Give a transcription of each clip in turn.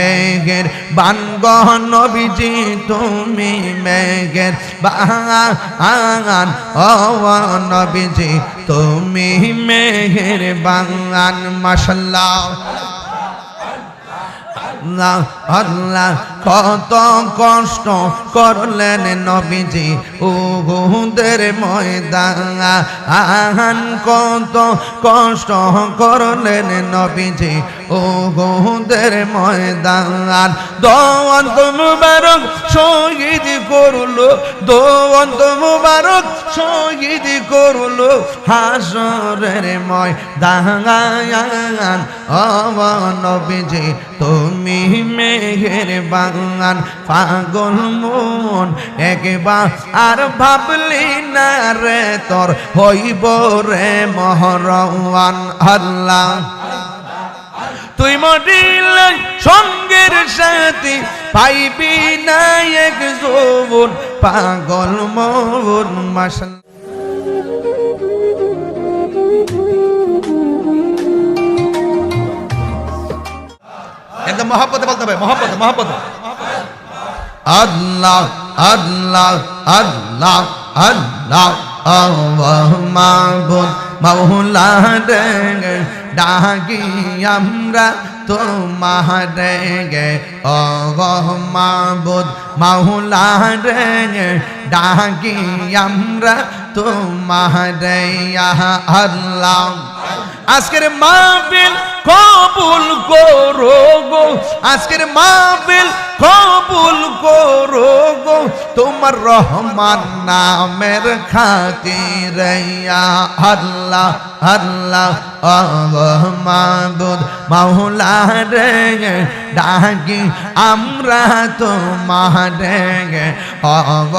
মেঘের বানগ নবীজি তুমি মেঘের বাঙান ও নবীজি তুমি মেঘের বাঙান মাসাল্লাহ আল্লাহ কত কষ্ট করলেন নবীজি। উহুদের ময়দান কত কষ্ট করলেন নবীজি। উহুদের ময়দান দোয়ন্ত মুবারক শহীদ করল দোয়ন্ত মুবারক শহীদ করল। হাসরের ময়দান, ও নবীজি, তুমি মেঘের বাগান পাগল মন, একবার আর ভাবলি না রে তোর হইব রে মহরওয়ান আল্লাহ। তুই মরিলে সঙ্গের সাথী পাইবি না এক যৌবন, পাগল মন মাসাল। একদম মহাপদে বলতে হবে, মহাপদে মহাপদে। আল্লাহ আল্লাহ আল্লাহ আল্লাহ আল্লাহ মাবুদ মৌলার ডাগি আমরা তোমার গে অগমাবুদ মৌলার ডাগি আমরা তোমার আল্লাহ। আজকের মাহফিল কবুল করো গো। আজকের মাহফিল কবুল করো গো। তোমার রহমান নামের খাতিরে ইয়া আল্লাহ আল্লাহ। আল্লাহ মাবুদ মাওলা রে ডাকি আমরা তোমার রে অব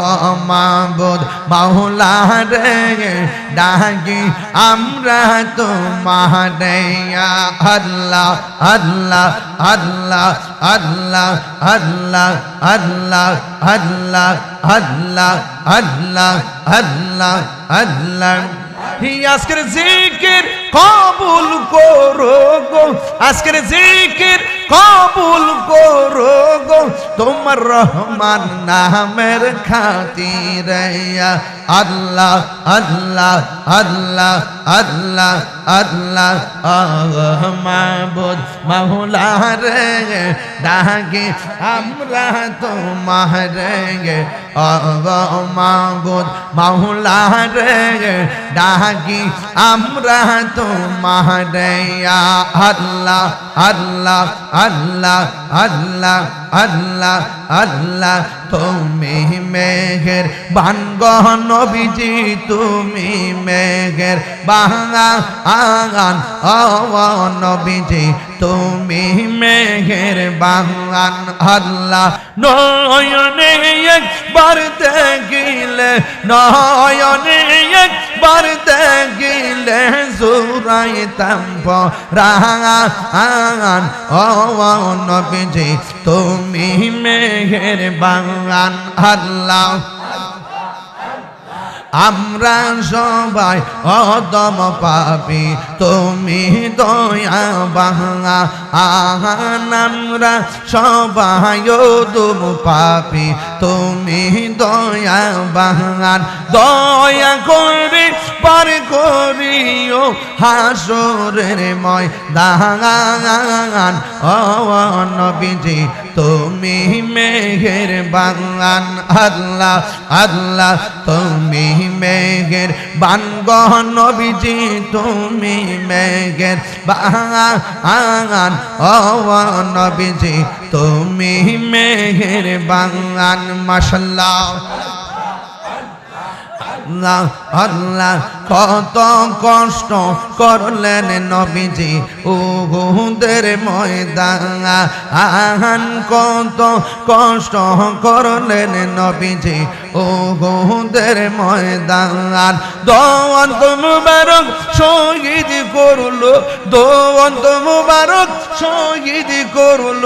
মাবুদ মাওলা রে ডাকি আমরা তোমার ইয়া আল্লাহ আল্লাহ আল্লাহ আল্লাহ আল্লাহ আল্লাহ আল্লাহ আল্লাহ আল্লাহ আল্লাহ আল্লাহ হি আজকের জিকির কবুল করো গো। আজকের জিকির কবুল করো গো তোমার রহমান নামের খাতিরে ইয়া আল্লাহ আল্লাহ আল্লাহ আল্লাহ আল্লাহ আহ মাবুদ মাহুলা রে ডাকে আমরা তোমার রে আহ মাবুদ মাহুলা রে ডাকি আমরা তোমার রে ইয়া আল্লাহ আল্লাহ আল্লাহ আল্লাহ আল্লাহ আল্লাহ, তুমি মেঘের বানগ নবীজি, তুমি মেঘের বাগান ও নবীজি, তুমি মেঘের বাগান আল্লাহ, নয়নে একবার দেখিলে, নয়নে একবার দেখিলে জুরাইতাম রাঙান ও নবীজি, তুমি মেঘের বাগান আল্লাহ। আমরা সবাই অদম পাবি তুমি দয়া আহান আমরা সবাই অদম পাবি তুমি দয়া বাঙান দয়া করে পার করিও হাসরের ময় দাগান ও, নবীজি, তুমি মেঘের বাগান আল্লাহ আল্লাহ, তুমি মেঘের বানগ নবীজি, তুমি মেঘের বাগান ও, নবীজি, তুমি মেঘের বাগান মাসাল্লাহ আল্লাহ আল্লাহ কত কষ্ট করলেন নবীজি। উহুদের আহান কত কষ্ট করলেন নবীজি। ও গোদের ময়দান দন্ত মুবারক শহীদ করল দন্ত মুবারক শহীদ করল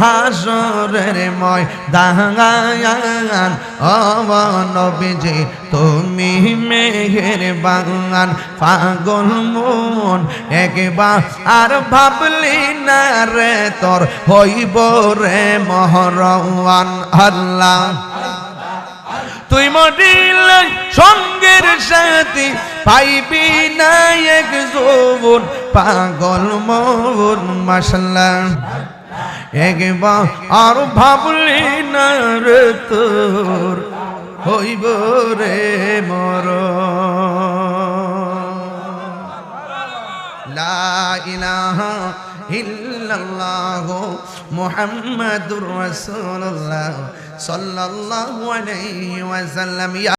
হাসরের ময়দান। অবনবীজি তুমি মেঘের বাগান পাগল মন, একবার আর ভাবলি না রে তোর হইব রে মহরওয়ান আল্লাহ মরিলে সঙ্গের সাথী পাইবি না এক যৌবন, পাগল মন মশলা একবার আর ভাবলি না রে তোর, হইব রে মর ইলাহা ইল্লাল্লাহু মুহাম্মাদুর صلى الله عليه وسلم.